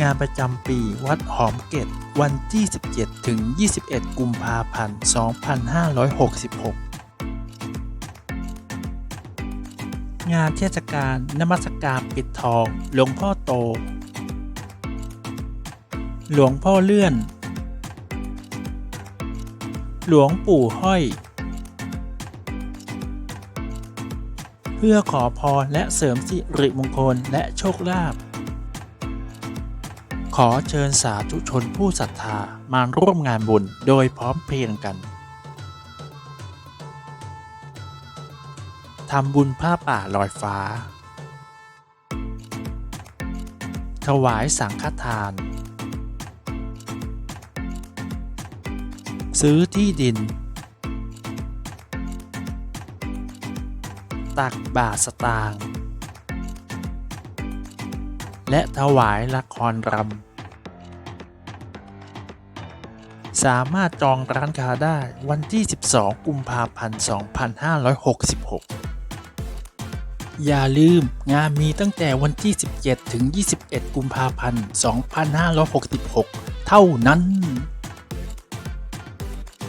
งานประจำปีวัดหอมเกตวันที่ 17 ถึง 21 กุมภาพันธ์ 2566 งานเทศกาลนมัสการปิดทองหลวงพ่อโต หลวงพ่อเลื่อน หลวงปู่ห้อย เพื่อขอพรและเสริมสิริมงคลและโชคลาภ ขอเชิญสาธุชนผู้ศรัทธามาร่วมงานบุญโดยพร้อมเพรียงกันทำบุญผ้าป่าลอยฟ้า ถวายสังฆทาน ซื้อที่ดิน ตักบาทสตางค์ และถวายละครรำ สามารถจองร้านค้าได้วันที่ 12 กุมภาพันธ์ 2566 อย่าลืมงานมีตั้งแต่วันที่ 17 ถึง 21 กุมภาพันธ์ 2566 เท่านั้น